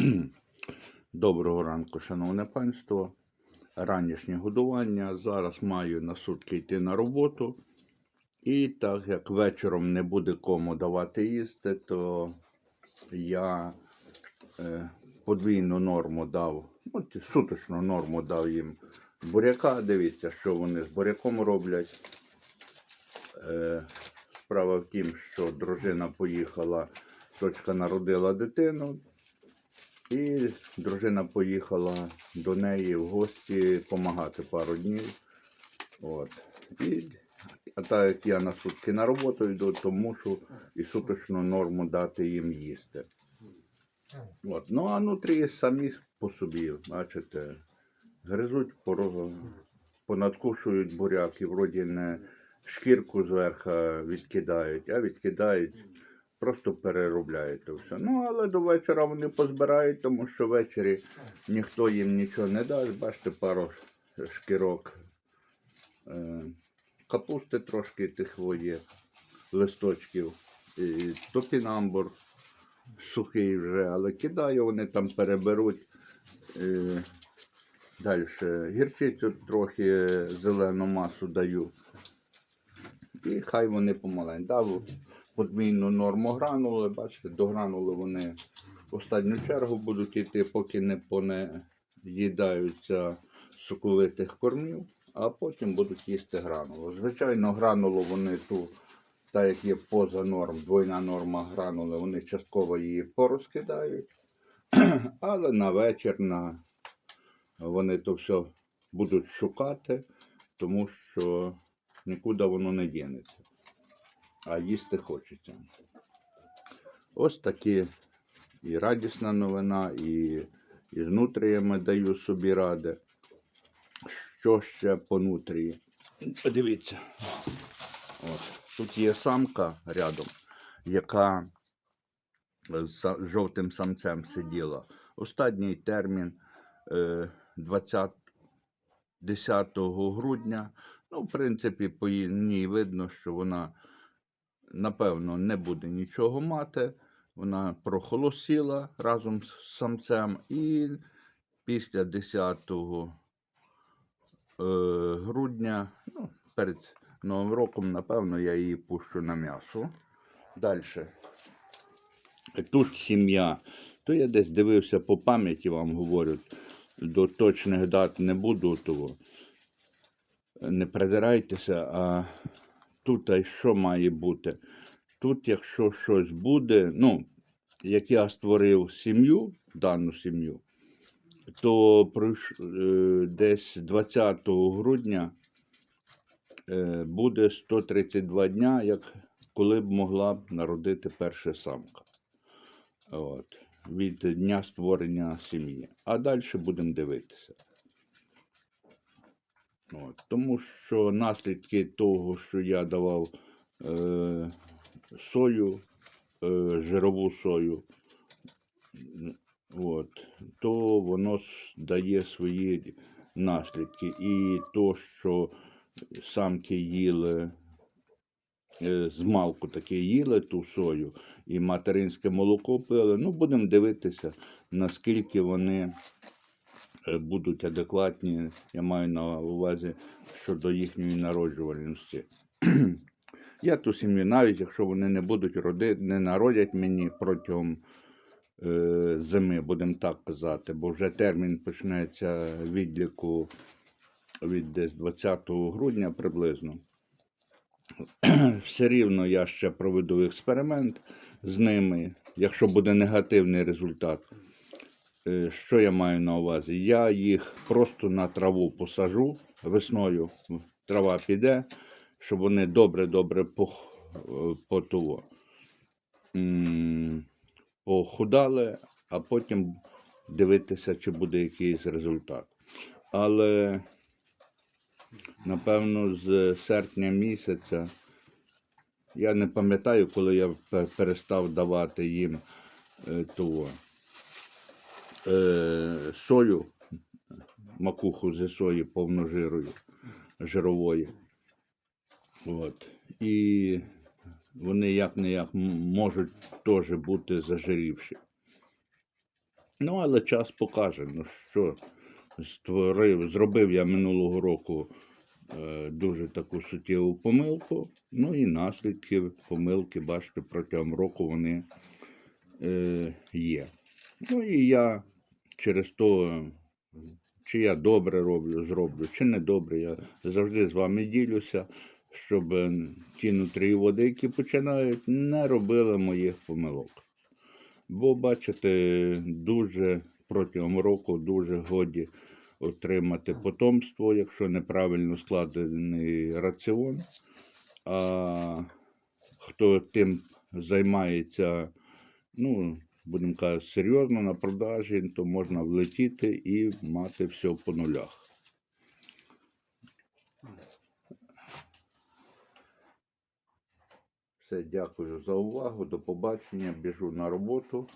Доброго ранку, шановне панство. Ранішнє годування. Зараз маю на сутки йти на роботу. І так як вечором не буде кому давати їсти, то я е, подвійну норму дав, ну, суточну норму дав їм буряка. Дивіться, що вони з буряком роблять. Е, справа в тім, що дружина поїхала, дочка народила дитину. І дружина поїхала до неї в гості допомагати пару днів. От. І, а так як я на сутки на роботу йду, то мушу і суточну норму дати їм їсти. От. Ну а нутрі самі по собі, бачите, гризуть, порого, понадкушують буряк і вроді не шкірку зверху відкидають, а відкидають просто переробляють все. Ну, але до вечора вони позбирають, тому що ввечері ніхто їм нічого не дасть. Бачите, пару шкірок е, капусти трошки тих є, листочків, і топінамбур сухий вже, але кидаю, вони там переберуть. Е, Далі гірчицю трохи зелену масу даю. І хай вони помаленьку. Подвійну норму гранули, бачите, до гранули вони в останню чергу будуть йти, поки не понеїдаються соковитих кормів, а потім будуть їсти гранулу. Звичайно, гранулу вони ту, так як є поза норм, двойна норма гранули, вони частково її порозкидають, але на вечір на... вони то все будуть шукати, тому що нікуди воно не дінеться а їсти хочеться. Ось такі і радісна новина, і, і нутріями даю собі ради. Що ще по нутрії? Подивіться. От. Тут є самка рядом, яка з жовтим самцем сиділа. Останній термін е, 20, 10 грудня. Ну, в принципі, по ній видно, що вона напевно, не буде нічого мати. Вона прохолосіла разом з самцем. І після 10 е, грудня, ну, перед Новим роком, напевно, я її пущу на м'ясо. Далі. Тут сім'я. То я десь дивився по пам'яті, вам говорю. До точних дат не буду того. Не придирайтеся, а тут а що має бути? Тут, якщо щось буде, ну, як я створив сім'ю, дану сім'ю, то е, десь 20 грудня е, буде 132 дня, як коли б могла б народити перша самка. От, від дня створення сім'ї. А далі будемо дивитися. От, тому що наслідки того, що я давав е, сою, е, жирову сою, от, то воно дає свої наслідки. І то, що самки їли, е, з таке їли ту сою, і материнське молоко пили, ну, будемо дивитися, наскільки вони будуть адекватні, я маю на увазі щодо їхньої народжувальності. Я ту сім'ю, навіть якщо вони не будуть родити, не народять мені протягом е, зими, будемо так казати, бо вже термін почнеться відліку від десь 20 грудня приблизно. Все рівно я ще проведу експеримент з ними, якщо буде негативний результат. Е, Що я маю на увазі? Я їх просто на траву посажу весною. Трава піде, щоб вони добре-добре пох... по того, похудали, а потім дивитися, чи буде якийсь результат. Але, напевно, з серпня місяця я не пам'ятаю, коли я перестав давати їм е, того, е, сою, макуху зі сої повножирою, жирової. От. І вони як не як можуть теж бути зажирівші. Ну, але час покаже, ну що створив, зробив я минулого року е, дуже таку суттєву помилку. Ну і наслідки помилки, бачите, протягом року вони е, є. Ну і я через то, чи я добре роблю, зроблю, чи не добре, я завжди з вами ділюся, щоб е, ті нутрієводи, які починають, не робили моїх помилок. Бо, бачите, дуже протягом року дуже годі отримати потомство, якщо неправильно складений раціон. А хто тим займається, ну, будемо казати, серйозно на продажі, то можна влетіти і мати все по нулях. Все, дякую за увагу. До побачення. Біжу на роботу.